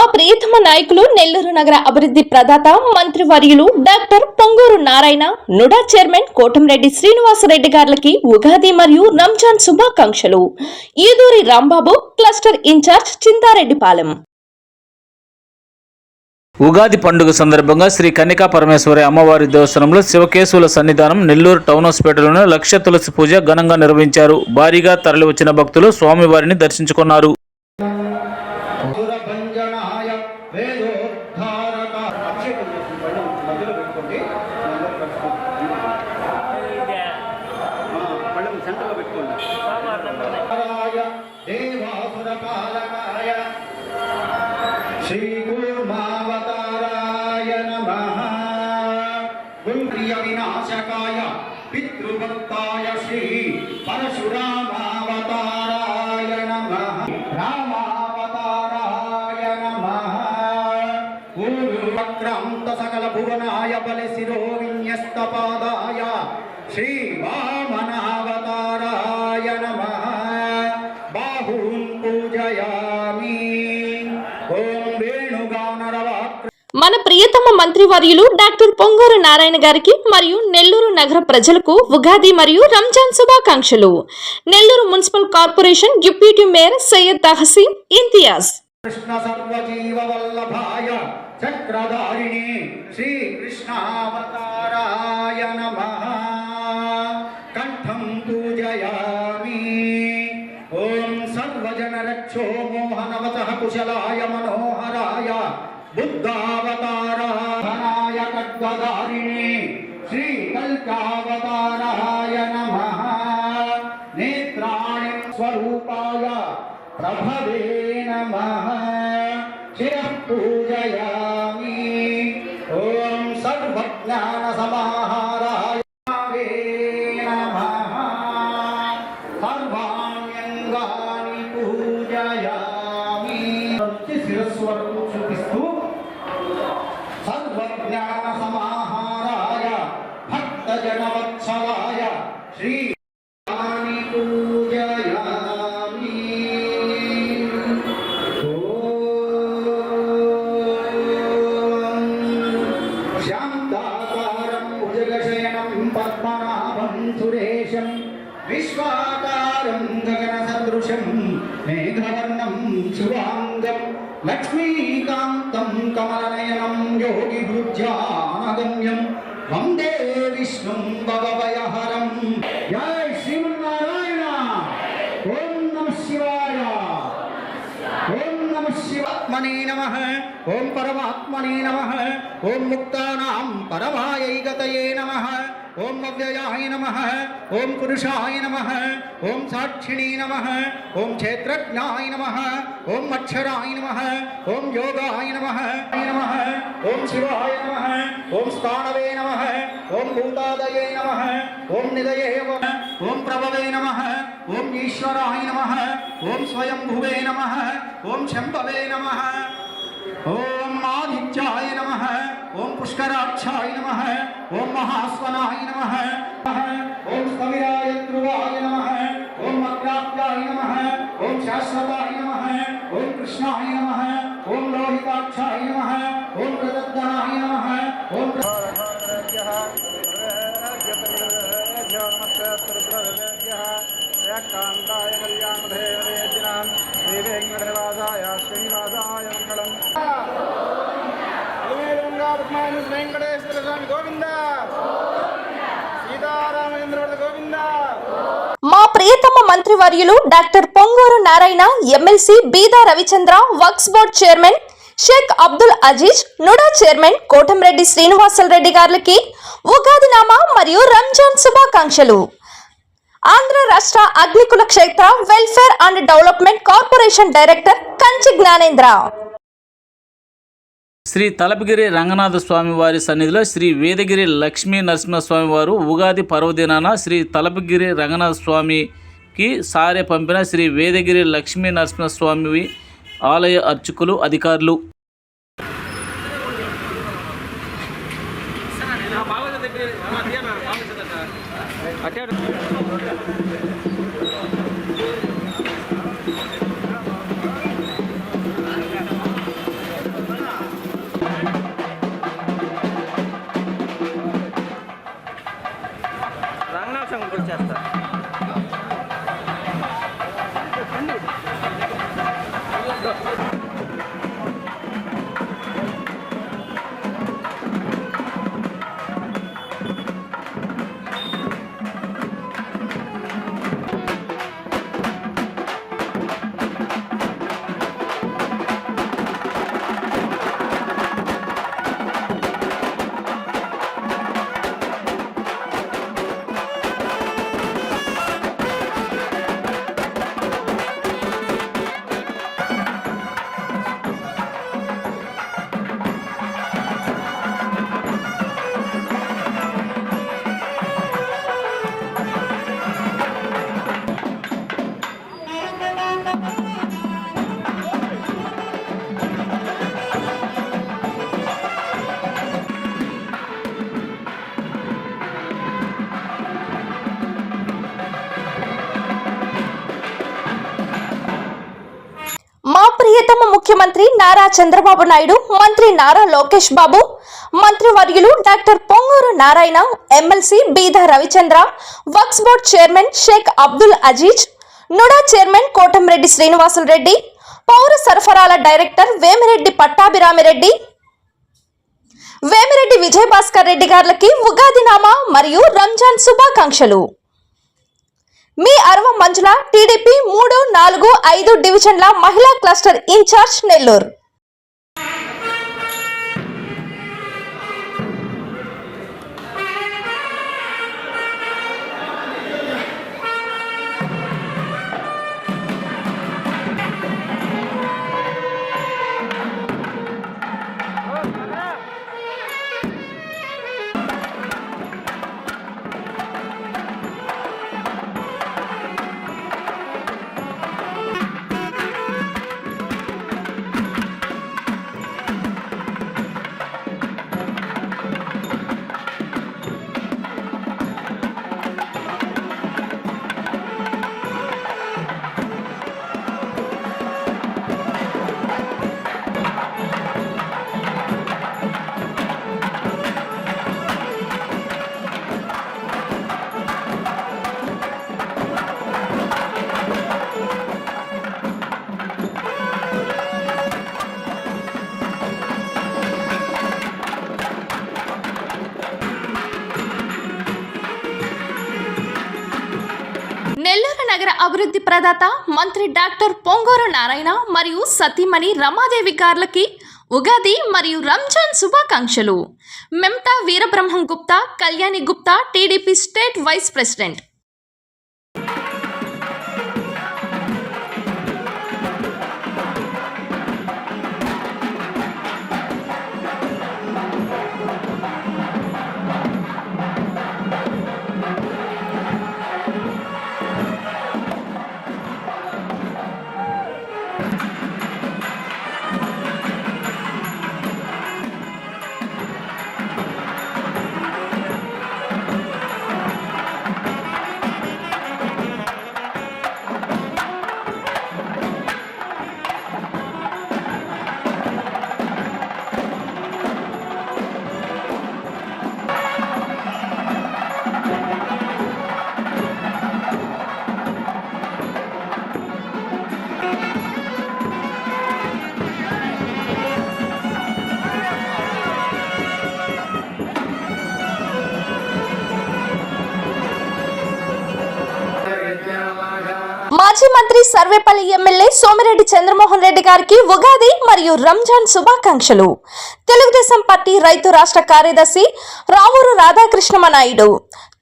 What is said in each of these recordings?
మా ప్రియతమ నాయకులు నెల్లూరు నగర అభివృద్ధి ప్రదాత మంత్రి వర్యులు డాక్టర్ పొంగూరు నారాయణ నుడా చైర్మన్ కోటంరెడ్డి శ్రీనివాసరెడ్డి గారికి ఉగాది మరియు రంజాన్ శుభాకాంక్షలు. Eduri Rambabu cluster in charge Chintareddypalem. Ugadi పండుగ సందర్భంగా శ్రీ కన్నికా పరమేశ్వరి అమ్మవారి దేవస్థానంలో శివకేశవుల సన్నిధానం నెల్లూరు టౌన్ హాస్పిటల్లోని లక్ష తులసి పూజ ఘనంగా నిర్వహించారు. భారీగా తరలివచ్చిన భక్తులు స్వామివారిని దర్శించుకున్నారు. సురభంజనాయ వేదోద్ధారక. అభిషేకం చేసి పళ్ళెం మధ్యలో పెట్టుకోండి. పళ్ళెం సెంటర్లో పెట్టుకోండి. భువనాయ బలి శిరో విన్యస్త పాదాయ శ్రీ వామనావతారాయ నమః బాహూన్ పూజయామి ఓం వేణుగానరవాక్ర మన ప్రియతమ మంత్రివర్యులు డాక్టర్ పొంగూరు నారాయణ గారికి మరియు నెల్లూరు నగర ప్రజలకు ఉగాది మరియు రంజాన్ శుభాకాంక్షలు. Nellore municipal corporation deputy mayor Syed Tahseen Imtiaz Krishna సర్వజీవ వల్లభాయ చక్రధారిణి కృష్ణావతారాయ నమః కంఠం పూజయామి ఓం సర్వజన రక్షో మోహనవచ కుశలాయ మనోహరాయ బుద్ధావతారాయ ఖడ్గధారిణి సర్వజ్ఞాన సమాహారాయ భక్తజనవత్సలాయ వందే విష్ణుం భవభయహరం జై శ్రీమన్నారాయణ ఓం నమ శివాయ ఓం నమ శివాత్మనే నమ ఓం పరమాత్మనే నమ ఓం ముక్తానాం పరమాయైగతయే నమ ఓం అవ్యయాయ నమ ఓం పురుషాయ నమ ఓం సాక్షిణీ నమ ఓం క్షేత్రజ్ఞాయ నమ ఓం అక్షరాయ నమ ఓం యోగాయ నమ నమ ఓం శివాయ నమ ఓం స్థానవే నమ ఓం భూతాదయే నమ ఓం నిదయే నమః. ఓం ప్రభవే నమ ఓం ఈశ్వరాయ నమ ఓం స్వయంభువే నమ ఓం శంభవే నమ ఓం ఆదిత్యాయ నమ ఓం పుష్కరాక్షాయ నమ ఓం మహాస్వనాయ నమ ఓం స్థవిరాయ ధ్రువాయ నమ ఓం అగ్రాప్యాయ నమ ఓం శాశ్వతాయ నమ ఓం కృష్ణాయ నమ ఓం లోహితాక్షాయ నమ ఓం ప్రదద్దనాయ నమ ఓం ప్ర- వెంకటేశ్వర స్వామి గోవింద! సీతారామేంద్రుడు గోవింద! మా ప్రియతమ మంత్రివర్యులు doctor Ponguru Narayana MLC Beeda Ravichandra Waqf board chairman Shaik Abdul Aziz NUDA chairman Kotamreddy Srinivasareddy గారికి ఉగాది నామా మరియు రంజాన్ శుభాకాంక్షలు. ఆంధ్ర రాష్ట్ర అగ్నికుల క్షేత్ర welfare and development corporation director Kanchi Gnanendra. Shri Talapagiri Ranganatha Swami వారి సన్నిధిలో శ్రీ వేదగిరి లక్ష్మీ నరసింహస్వామి వారు ఉగాది పర్వదినాన శ్రీ తలపగిరి రంగనాథ స్వామికి సారె పంపిన శ్రీ వేదగిరి లక్ష్మీ నరసింహస్వామి ఆలయ అర్చకులు అధికారులు. ముఖ్యమంత్రి నారా చంద్రబాబు నాయుడు మంత్రి నారా లోకేష్ బాబు మంత్రివర్యులు doctor Ponguru Narayana MLC Beeda Ravichandra Waqf board chairman Shaik Abdul Aziz NUDA chairman Kotamreddy Srinivasulu Reddy పౌర సరఫరాల డైరెక్టర్ వేమిరెడ్డి పట్టాభిరామిరెడ్డి వేమిరెడ్డి విజయభాస్కర్ రెడ్డి గారికి ఉగాది నామా మరియు రంజాన్ శుభాకాంక్షలు. మీ అరవ మంజుల టీడీపీ మూడు నాలుగు ఐదు డివిజన్ల మహిళా క్లస్టర్ ఇన్ఛార్జ్ నెల్లూరు. నెల్లూరు ప్రదాత మంత్రి డాక్టర్ పొంగూరు నారాయణ మరియు సతీమణి రమాదేవి గార్లకి ఉగాది మరియు రంజాన్ శుభాకాంక్షలు. మెమ్తా Veerabrahmam Gupta Kalyani Gupta TDP state vice president. ఉమ్మడి సర్వేపల్లి ఎమ్మెల్యే సోమిరెడ్డి చంద్రమోహన్ రెడ్డి గారికి ఉగాది మరియు రంజాన్ శుభాకాంక్షలు. తెలుగుదేశం పార్టీ రైతు రాష్ట్ర కార్యదర్శి రావూరు రాధాకృష్ణమ నాయుడు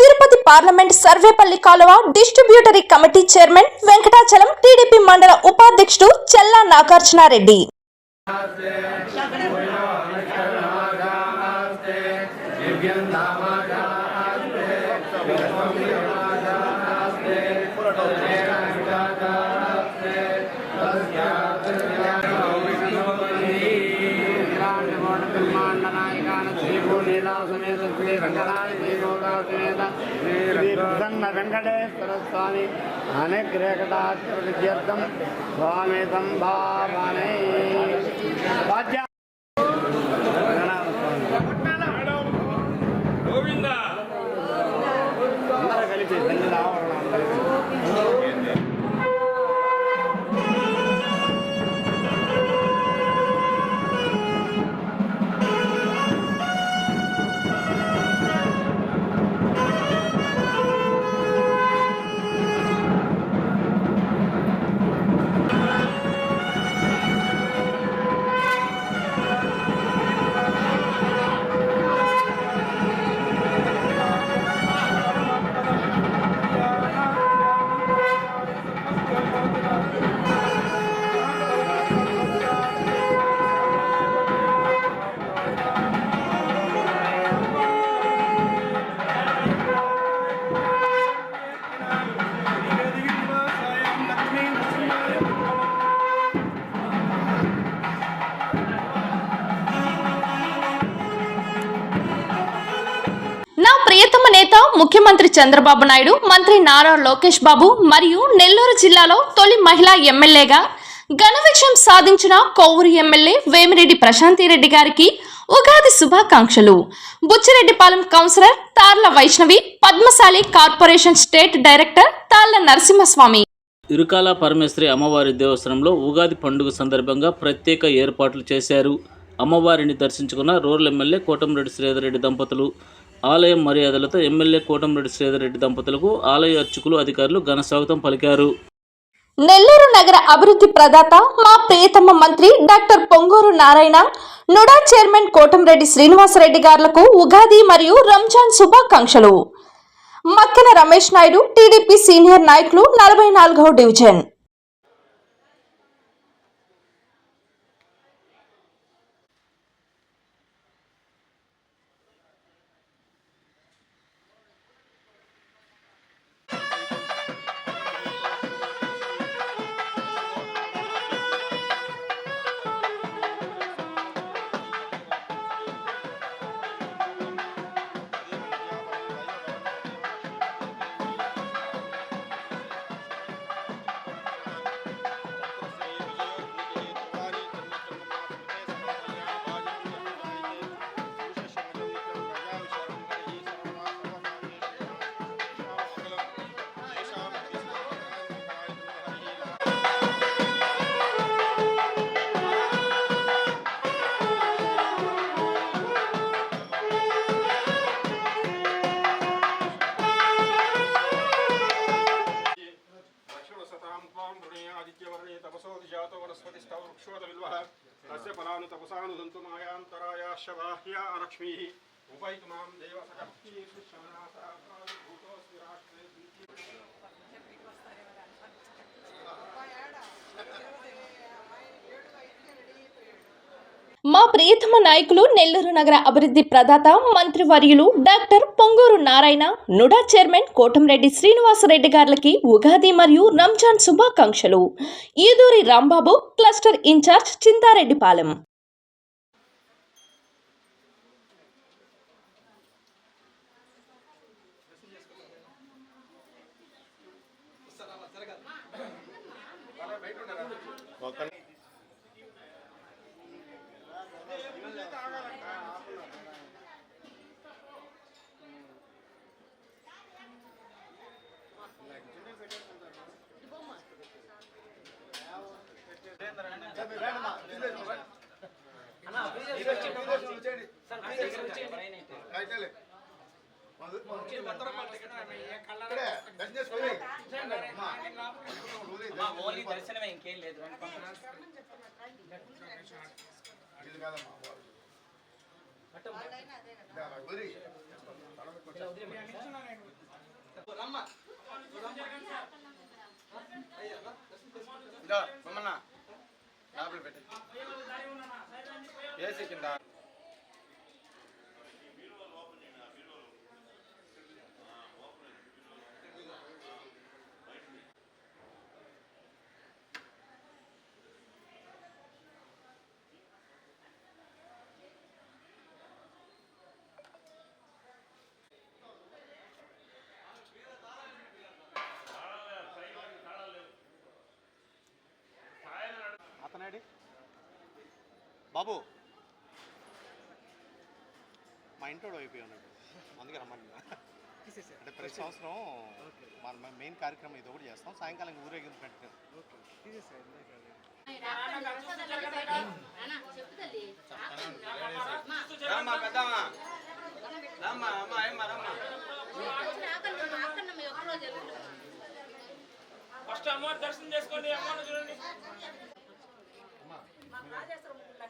తిరుపతి పార్లమెంట్ సర్వేపల్లి కాలువ distributory committee chairman Venkatachalam TDP మండల ఉపాధ్యక్షుడు చెల్లా నాగార్జునారెడ్డి. ప్రసన్న వెంకటేశ్వర స్వామి అనుగ్రహకటార్థం స్వామి సంభావనే. నేత ముఖ్యమంత్రి చంద్రబాబు నాయుడు మంత్రి నారా లోకేష్ బాబు మరియు నెల్లూరు జిల్లాలో తొలి మహిళా ఎమ్మెల్యేగా ఘన విజయం సాధించిన కోవూరు ఎమ్మెల్యే వేమిరెడ్డి ప్రశాంతిరెడ్డి గారికి ఉగాది శుభాకాంక్షలు. Buchireddypalem councillor Tarla Vaishnavi Padmasali corporation state director Talla Narasimhaswamy. Irukala Parameswari అమ్మవారి దేవస్థానంలో ఉగాది పండుగ సందర్భంగా ప్రత్యేక ఏర్పాట్లు చేశారు. అమ్మవారిని దర్శించుకున్న రూరల్ ఎమ్మెల్యే కోటంరెడ్డి శ్రీధర్ రెడ్డి దంపతులు ఆలయం మర్యాదలతో ఎమ్మెల్యే కోటంరెడ్డి శ్రీధర్ రెడ్డి దంపతులకు ఆలయ అర్చకులు అధికారులు ఘన స్వాగతం పలికారు. నెల్లూరు నగర అభివృద్ధి ప్రదాత మా ప్రియతమ మంత్రి డాక్టర్ పొంగూరు నారాయణ నుడా చైర్మన్ కోటంరెడ్డి శ్రీనివాసరెడ్డి గారులకు ఉగాది మరియు రంజాన్ శుభాకాంక్షలు. మక్కెన రమేష్ నాయుడు టీడీపీ సీనియర్ నాయకులు నలభై నాలుగవ డివిజన్. లక్ష్మీः రాష్ట్రే మా ప్రియతమ నాయకులు నెల్లూరు నగర అభివృద్ధి ప్రదాత మంత్రివర్యులు డాక్టర్ పొంగూరు నారాయణ నుడా చైర్మన్ కోటంరెడ్డి శ్రీనివాసరెడ్డి గార్లకి ఉగాది మరియు రంజాన్ శుభాకాంక్షలు. Eduri Rambabu cluster in charge Chintareddypalem. Only దర్శనమే ఇంకేం లేదు ఏసీ కింద. బాబు. మా ఇంటోడు అయిపోయి ఉన్నాడు. అందుకే రమ్మని అంటే ప్రతి సంవత్సరం మన మెయిన్ కార్యక్రమం ఇది ఒకటి చేస్తాం. సాయంకాలం ఊరేగింపు పెట్టారు ఫస్ట్ అమ్మవారి దర్శనం చేసుకోండి అమ్మవారిని చూడండి.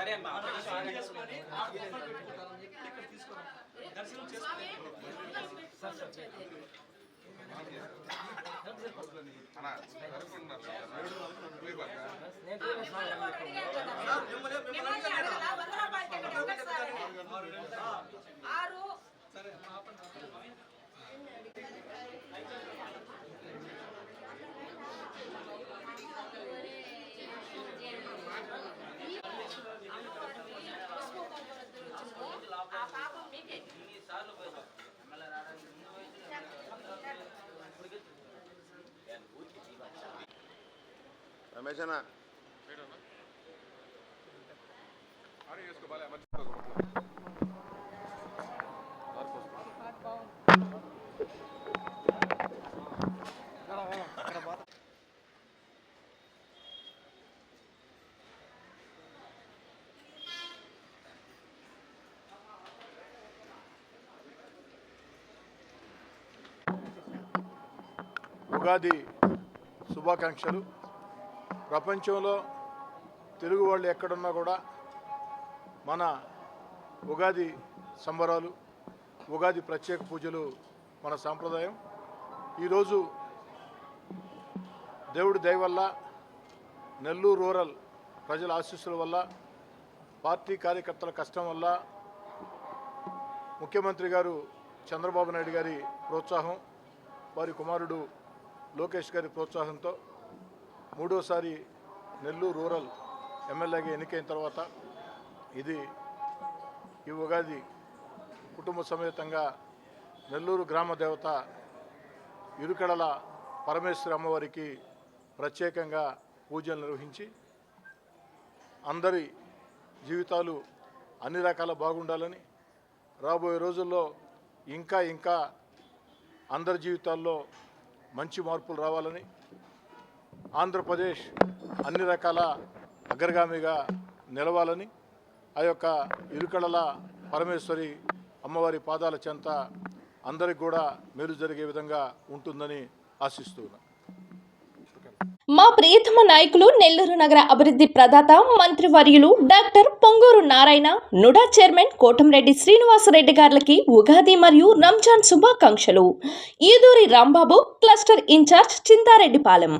సరే అమ్మా. ఒక్క నిమిషం రమేష్ అన్న. ఉగాది శుభాకాంక్షలు. ప్రపంచంలో తెలుగు వాళ్ళు ఎక్కడున్నా కూడా మన ఉగాది సంబరాలు ఉగాది ప్రత్యేక పూజలు మన సాంప్రదాయం. ఈరోజు దేవుడి దయ వల్ల నెల్లూరు రూరల్ ప్రజల ఆశీస్సుల వల్ల పార్టీ కార్యకర్తల కష్టం వల్ల ముఖ్యమంత్రి గారు చంద్రబాబు నాయుడు గారి ప్రోత్సాహం వారి కుమారుడు లోకేష్ గారి ప్రోత్సాహంతో మూడోసారి నెల్లూరు రూరల్ ఎమ్మెల్యేగా ఎన్నికైన తర్వాత ఇది ఈ ఉగాది కుటుంబ సమేతంగా నెల్లూరు గ్రామ దేవత ఇరుకడల పరమేశ్వరి అమ్మవారికి ప్రత్యేకంగా పూజలు నిర్వహించి అందరి జీవితాలు అన్ని రకాల బాగుండాలని రాబోయే రోజుల్లో ఇంకా ఇంకా అందరి జీవితాల్లో మంచి మార్పులు రావాలని ఆంధ్రప్రదేశ్ అన్ని రకాల అగ్రగామిగా నిలవాలని ఆ యొక్క ఇరుకడల పరమేశ్వరి అమ్మవారి పాదాల చెంత అందరికి కూడా మేలు జరిగే విధంగా ఉంటుందని ఆశిస్తున్నాను మా ప్రియతమ నాయకులు నెల్లూరు నగర అభివృద్ధి ప్రదాత మంత్రివర్యులు డాక్టర్ పొంగూరు నారాయణ నుడా చైర్మన్ కోటంరెడ్డి శ్రీనివాసరెడ్డి గారికి ఉగాది మరియు రంజాన్ శుభాకాంక్షలు. Eduri Rambabu cluster in charge Chintareddypalem.